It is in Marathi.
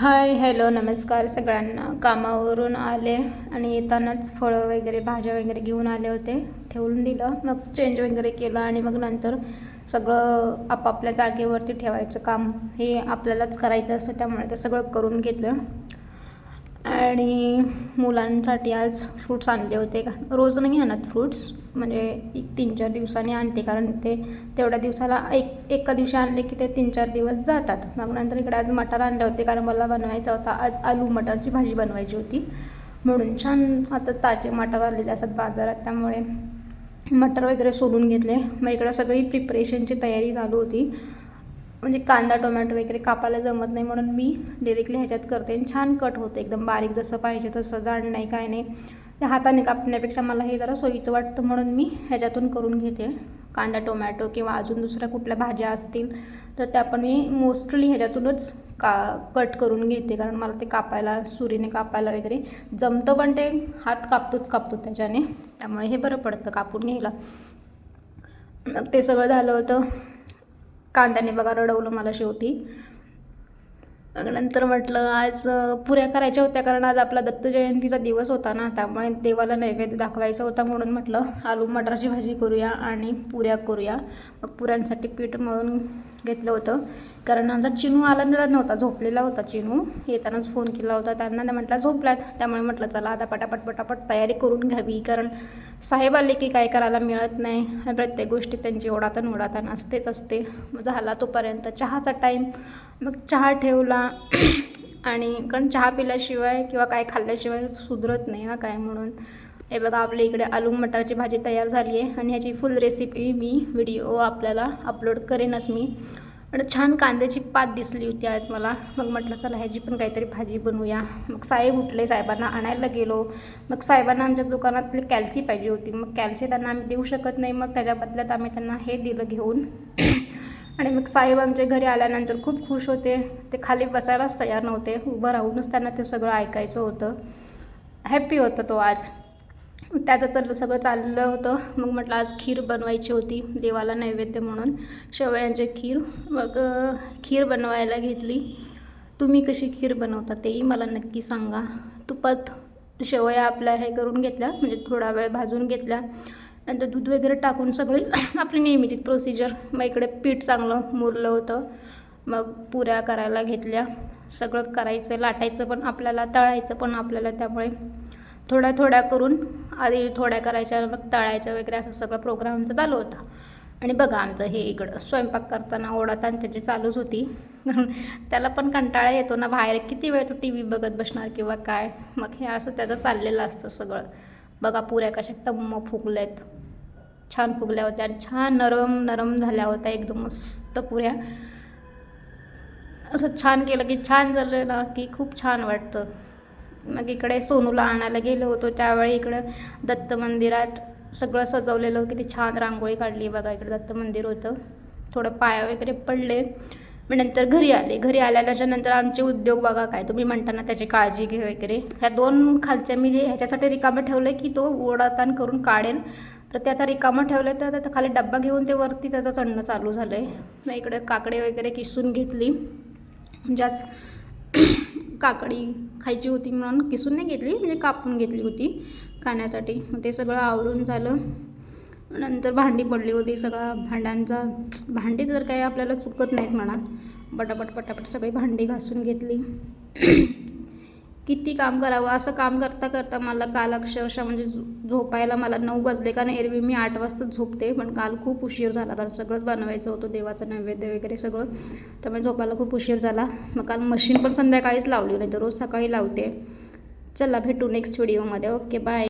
हाय हॅलो नमस्कार सगळ्यांना. कामावरून आले आणि येतानाच फळं वगैरे भाज्या वगैरे घेऊन आले होते. ठेवून दिलं. मग चेंज वगैरे केलं आणि मग नंतर सगळं आपापल्या जागेवरती ठेवायचं काम हे आपल्यालाच करायचं असतं. त्यामुळे ते सगळं करून घेतलं. आणि मुलांसाठी आज फ्रूट्स आणले होते. का रोज नाही आणत फ्रूट्स म्हणजे एक तीन चार दिवसांनी आणते कारण ते तेवढ्या दिवसाला एक एका दिवशी आणले की ते तीन चार दिवस जातात. मग नंतर इकडे आज मटार आणले होते कारण मला बनवायचा होता. आज आलू मटारची भाजी बनवायची होती. म्हणून छान आता ताजे मटार आलेले असतात बाजारात. त्यामुळे मटर वगैरे सोलून घेतले. मग इकडं सगळी प्रिपरेशनची तयारी चालू होती. म्हणजे कांदा टोमॅटो वगैरे कापायला जमत नाही म्हणून मी डिरेक्टली ह्याच्यात करते आणि छान कट होते एकदम. बारीक जसं पाहिजे तसं जाड नाही काय नाही. त्या हाताने कापण्यापेक्षा मला हे जरा सोयीचं वाटतं म्हणून मी ह्याच्यातून करून घेते. कांदा टोमॅटो किंवा अजून दुसऱ्या कुठल्या भाज्या असतील तर त्या पण मी मोस्टली ह्याच्यातूनच का कट करून घेते. कारण मला ते कापायला सुरीने कापायला वगैरे जमतं पण ते हात कापतोच कापतो त्याच्याने. त्यामुळे हे बरं पडतं कापून घ्यायला. मग ते सगळं झालं होतं. कांद्याने बघा रडवलं मला शेवटी. मग नंतर म्हटलं आज पुऱ्या करायच्या होत्या कारण आज आपला दत्त जयंतीचा दिवस होता ना त्यामुळे देवाला नैवेद्य दाखवायचा होता म्हणून म्हटलं आलू मटारची भाजी करूया आणि पुऱ्या करूया. मग पुऱ्यांसाठी पीठ मळून घेतलं होतं कारण आता चिनू आला नव्हता झोपलेला होता चिनू. येतानाच फोन केला होता त्यांना ते म्हटलं झोपलात त्यामुळे म्हटलं चला आता पटापट पटापट तयारी करून घ्यावी कारण साहेब आले की काय करायला मिळत नाही. आणि प्रत्येक गोष्टी त्यांची ओढाताण ओढाताण असतेच असते. मग झाला तोपर्यंत चहाचा टाईम मग चहा ठेवला आणि कारण चहा पिल्याशिवाय किंवा काय खाल्ल्याशिवाय सुधरत नाही ना काय म्हणून. हे बघा आपल्या इकडे आलू मटारची भाजी तयार झाली आहे आणि ह्याची फुल रेसिपी मी व्हिडिओ आपल्याला अपलोड करेनच मी. आणि छान कांद्याची पात दिसली होती आज मला. मग म्हटलं चला ह्याची पण काहीतरी भाजी बनवूया. मग साहेब उठले साहेबांना आणायला गेलो. मग साहेबांना आमच्या दुकानातली कॅल्सी पाहिजे होती. मग कॅल्सी त्यांना आम्ही देऊ शकत नाही. मग त्याच्या बदल्यात आम्ही त्यांना हे दिलं घेऊन. आणि मग साहेब आमच्या घरी आल्यानंतर खूप खुश होते. ते खाली बसायलाच तयार नव्हते. उभं राहूनच त्यांना ते सगळं ऐकायचं होतं. हॅप्पी होता तो आज. त्याचं चाललं सगळं चाललं होतं. मग म्हटलं आज खीर बनवायची होती देवाला नैवेद्य म्हणून. शेवयांची खीर. मग खीर बनवायला घेतली. तुम्ही कशी खीर बनवता तेही मला नक्की सांगा. तुपात शेवया आपल्या हे करून घेतल्या. म्हणजे थोडा वेळ भाजून घेतल्या. नंतर दूध वगैरे टाकून सगळी आपली नेहमीचीच प्रोसिजर मग इकडे पीठ चांगलं मुरलं होतं. मग पुऱ्या करायला घेतल्या. सगळं करायचं लाटायचं पण आपल्याला तळायचं पण आपल्याला त्यामुळे. थोड्या थोड्या करून आधी थोड्या करायच्या मग तळायच्या वगैरे असं सगळं प्रोग्राम आमचा चालू होता. आणि बघा आमचं हे इकडं स्वयंपाक करताना ओढाताण त्याची चालूच होती. त्याला पण कंटाळा येतो ना बाहेर. किती वेळ तो टी व्ही बघत बसणार किंवा काय? मग हे असं त्याचं चाललेलं असतं सगळं. बघा पुऱ्या कशा टम्म फुगल्यात. छान फुगल्या होत्या आणि छान नरम नरम झाल्या होत्या. एकदम मस्त पुऱ्या. असं छान केलं की छान झालं ना की खूप छान वाटतं. मग इकडे सोनूला आणायला गेलो होतो. त्यावेळी इकडं दत्त मंदिरात सगळं सजवलेलं किती छान रांगोळी काढली बघा. इकडे दत्त मंदिर होतं. थोडं पाया वगैरे पडले. मग नंतर घरी आले. घरी आल्याच्यानंतर आमचे उद्योग बघा काय तुम्ही म्हणताना त्याची काळजी घे वगैरे. ह्या दोन खालच्या मी जे ह्याच्यासाठी रिकामं ठेवलं की तो ओढाताण करून काढेल तर ते आता रिकामं ठेवलं तर त्याचा खाली डब्बा घेऊन ते वरती त्याचं चढणं चालू झालं आहे मग इकडे काकडे वगैरे किसून घेतली. ज्याच काकडी खायची होती म्हणून किसून नाही घेतली म्हणजे कापून घेतली होती खाण्यासाठी. मग ते सगळं आवरून झालं. नंतर भांडी पडली होती सगळा भांड्यांचा भांडी जर काही आपल्याला चुकत नाहीत म्हणा. पटापट पटापट सगळी भांडी घासून घेतली. किती काम करावं असं काम करता करता मला काल अक्षरशः म्हणजे झो- झोपायला मला नऊ वाजले. कारण एरवी मी आठ वाजता झोपते पण काल खूप उशीर झाला. कारण सगळंच बनवायचं होतं देवाचं नैवेद्य वगैरे सगळं. त्यामुळे झोपायला खूप उशीर झाला. मग काल मशीन पण संध्याकाळीच लावली नाही तर रोज सकाळी लावते. चला भेटू नेक्स्ट व्हिडिओमध्ये ओके बाय